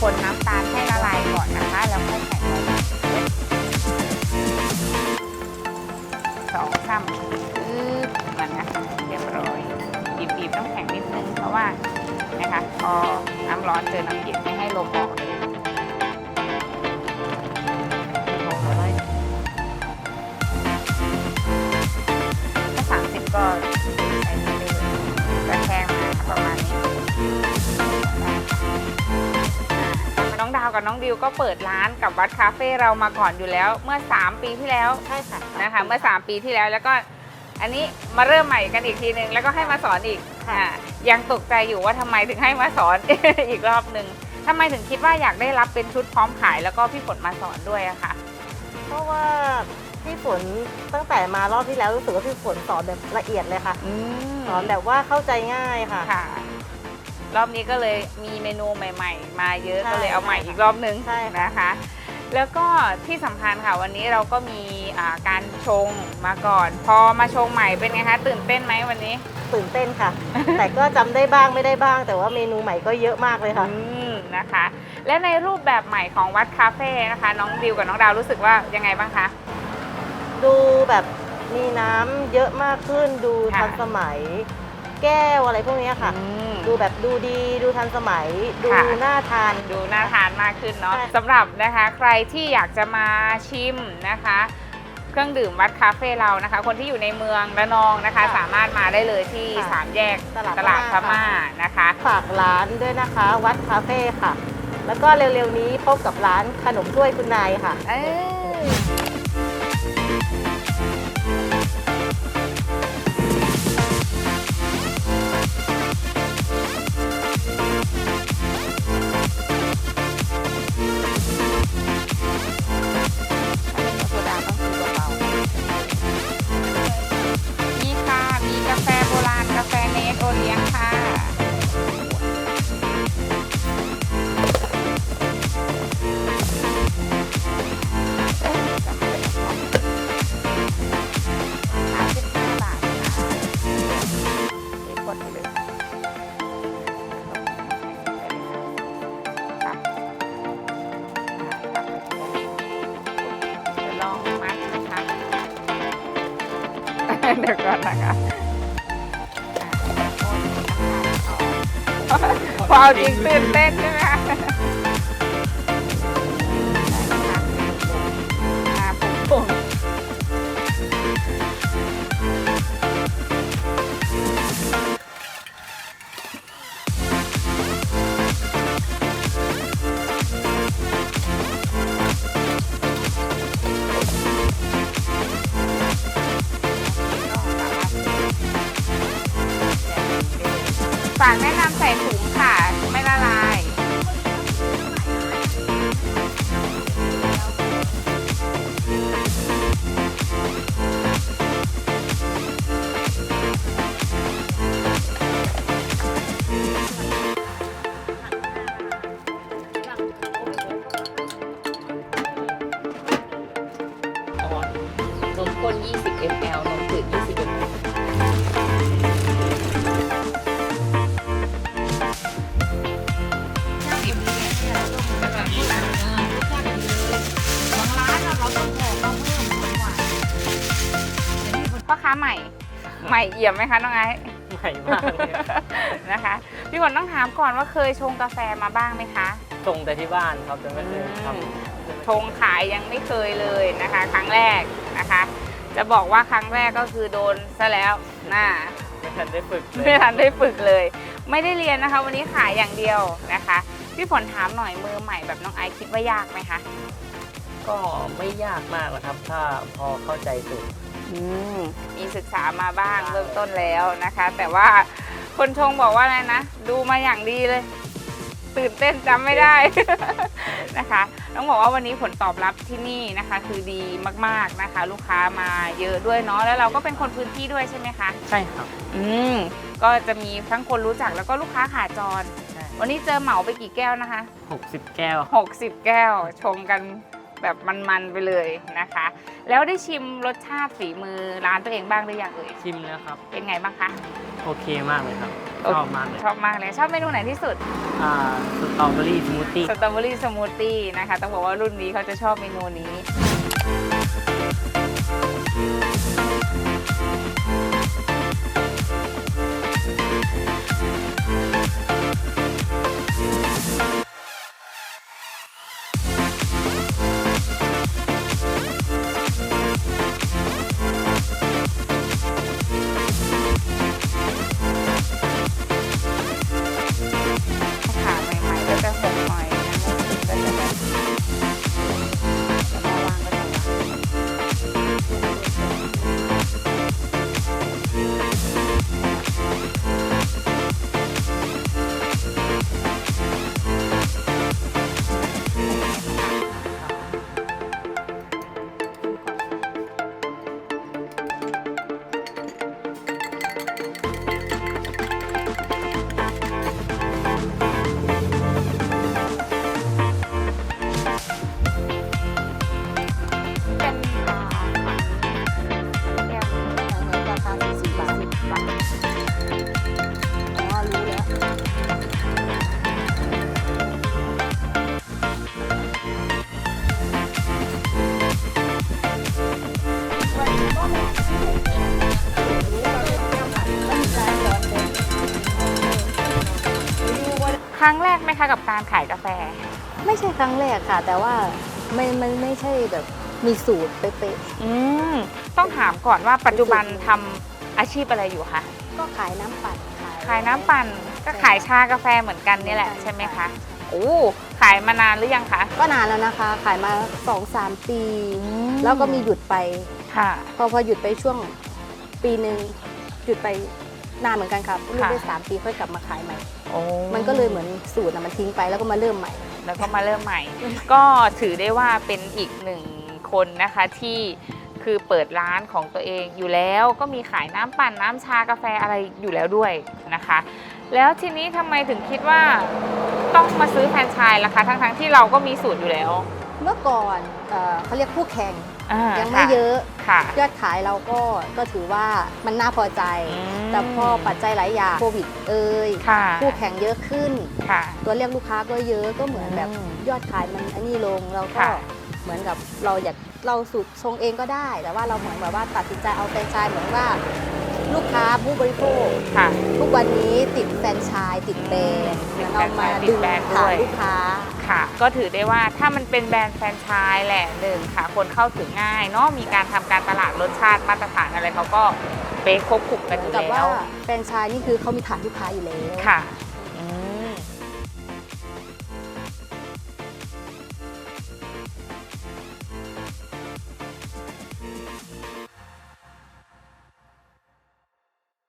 คนน้ำตาลให้ละลายก่อนนะคะ แล้วค่อยใส่นมสองซ้ำมันนะคะเรียบร้อยบีบๆต้องแข็งนิดนึงเพราะว่านะคะพอน้ำร้อนเจอน้ำเย็นไม่ให้ลมออก วกับน้องดิวก็เปิดร้านกับวัดคาเฟ่เรามาก่อนอยู่แล้ว เมื่อ 3 ปีที่แล้วใช่ค่ะนะคะเมื่อ 3 ปีที่แล้วแล้วก็อันนี้มาเริ่มใหม่กันอีกทีนึงแล้วก็ให้มาสอนอีกค่ะอ่ายังตกใจอยู่ว่าทำไมถึงให้มาสอน อีกรอบหนึ่งทำไมถึงคิดว่าอยากได้รับเป็นชุดพร้อมขายแล้วก็พี่ฝนมาสอนด้วยอะค่ะ เพราะว่าพี่ฝนตั้งแต่มารอบที่แล้วรู้สึกว่าพี่ฝนสอนแบบละเอียดเลยค่ะอืมสอนแบบว่าเข้าใจง่ายค่ะค่ะ รอบนี้ก็เลยมีเมนูใหม่ ๆ มาเยอะใช่ก็เลยเอาใหม่อีกรอบนึงใช่ค่ะนะคะ แล้วก็ที่สำคัญค่ะวันนี้เราก็มีอ่าการชงมาก่อน พอมาชงใหม่เป็นไงคะตื่นเต้นไหมวันนี้ ตื่นเต้นค่ะ แต่ก็จำได้บ้างไม่ได้บ้าง แต่ว่าเมนูใหม่ก็เยอะมากเลยค่ะอืมนะคะ และในรูปแบบใหม่ของวัดคาเฟ่นะคะ น้องดิวกับน้องดาวรู้สึกว่ายังไงบ้างคะดูแบบมีน้ำเยอะมากขึ้นดูค่ะทันสมัย แก้วอะไรพวกเนี้ยค่ะ อืม ดูแบบดูดีดูทันสมัย ดูค่ะ น่าทาน ดูน่าทานมากขึ้นเนาะใช่ สำหรับนะคะใครที่อยากจะมาชิมนะคะ เครื่องดื่มวัดคาเฟ่เรานะคะ คนที่อยู่ในเมืองระนองนะคะสามารถมาได้เลยที่สามแยกตลาดตลาดพพม่า ม่านะคะ ฝากร้านด้วยนะคะ วัดคาเฟ่ค่ะ แล้วก็เร็วๆนี้พบกับร้านขนมถ้วยคุณนายค่ะ เอ้ย เดี๋ยวก่อนนะคะอะพอเอาจริงตื่นเต้นใช่ไหมคะ แนะนำใส่ถุงค่ะ ใหม่ ใหม่เอี่ยมไหมคะน้องไอซ์ใหม่มากเลยครับนะคะ พี่ฝนต้องถามก่อนว่าเคยชงกาแฟมาบ้างไหมคะชงแต่ที่บ้านครับแต่ไม่เคยทอืมำชงขายยังไม่เคยเลยนะคะ ครั้งแรกนะคะ จะบอกว่าครั้งแรกก็คือโดนซะแล้วน่าไม่ทันได้ฝึกเลยไม่ทันได้ฝึกเลย ไม่ได้เรียนนะคะ วันนี้ขายอย่างเดียวนะคะ พี่ฝนถามหน่อยมือใหม่แบบน้องไอซ์คิดว่ายากไหมคะก็ไม่ยากมากนะครับ ถ้าพอเข้าใจสูตรอืมมี ศึกษามาบ้างเริ่มต้นแล้วนะคะ แต่ว่าคนชงบอกว่าอะไรนะ ดูมาอย่างดีเลย ตื่นเต้นจำไม่ได้ นะคะต้องบอกว่าวันนี้ผลตอบรับที่นี่นะคะ คือดีมากๆนะคะ ลูกค้ามาเยอะด้วยเนาะแล้วเราก็เป็นคนพื้นที่ด้วยใช่ไหมคะใช่ครับ อืมก็จะมีทั้งคนรู้จักแล้วก็ลูกค้าขาจรใช่วันนี้เจอเหมาไปกี่แก้วนะคะหกสิบแก้ว 60 แก้วชงกัน แบบมันๆไปเลยนะคะ แล้วได้ชิมรสชาติฝีมือร้านตัวเองบ้างหรือยังเอ่ยชิมแล้วครับ เป็นไงบ้างคะ โอเคมากเลยครับโอเคชอบมากเลยชอบมากเลยชอบเมนูไหนที่สุด อ่าสตรอเบอรี่สมูทตี้สตรอเบอรี่สมูทตี้นะคะ ต้องบอกว่ารุ่นนี้เขาจะชอบเมนูนี้ รั้งแรกไหมคะกับการขายกาแฟ ไม่ใช่ครั้งแรกค่ะ แต่ว่าไม่มันไม่ใช่แบบมีสูตรเป๊ะอืมต้องถามก่อนว่าปัจจุบันทำอาชีพอะไรอยู่คะๆก็ขายน้ำปั่นขายน้ำปั่นก็ขายชากาแฟเหมือนกันนี่แหละใช่ไหมคะโอ้ขายมานานหรือยังคะก็นานแล้วนะคะ ขายมา 2-3 ปี แล้วก็มีหยุดไป ค่ะ พอพอหยุดไปช่วงปีหนึ่งหยุดไป นานเหมือนกันครับลูกค่ะได้สามปีค่อยกลับมาขายใหม่โอ้มันก็เลยเหมือนสูตรนะมันทิ้งไปแล้วก็มาเริ่มใหม่ แล้วก็มาเริ่มใหม่ ก็ถือได้ว่าเป็นอีกหนึ่งคนนะคะที่คือเปิดร้านของตัวเองอยู่แล้วก็มีขายน้ำปั่นน้ำชากาแฟอะไรอยู่แล้วด้วยนะคะ แล้วทีนี้ทำไมถึงคิดว่าต้องมาซื้อแฟรนไชส์ล่ะคะ ทั้งๆที่เราก็มีสูตรอยู่แล้ว เมื่อก่อนเอ่อเขาเรียกคู่แข่งอ่ายังไม่ค่เยอะค่ะ ยอดขายเราก็ก็ถือว่ามันน่าพอใจ อืม แต่พอปัจจัยหลายอย่างโควิดเอ่ยค่ะคู่แข่งเยอะขึ้น ค่ะ ตัวเรียกลูกค้าก็เยอะก็เหมือนแบบอืมยอดขายมันอันนี้ลงเราก็ค่ะ เหมือนกับเราอยากเราสูตรชงเองก็ได้ แต่ว่าเราเหมือนแบบว่าตัดสินใจเอาแฟรนไชส์เหมือนว่าลูกค้าผู้บริโภค ค่ะ ทุกวันนี้ติดแฟรนไชส์ติดแบรนด์ติดเอามาแฟรนไชส์ติดึดงแบรนด์ด้ฐาวนยลูกค้า ค่ะ ก็ถือได้ว่าถ้ามันเป็นแบรนด์แฟรนไชส์แหละหนึ่งค่ะ คนเข้าถึงง่ายเนาะมีการทำการตลาดรสชาติมาตรฐานอะไรเขาก็เป๊ะครบคลุมกันอยู่กับแล้ว่าวแฟรนไชส์นี่คือเขามีฐานลูกค้าอยู่แล้วค่ะ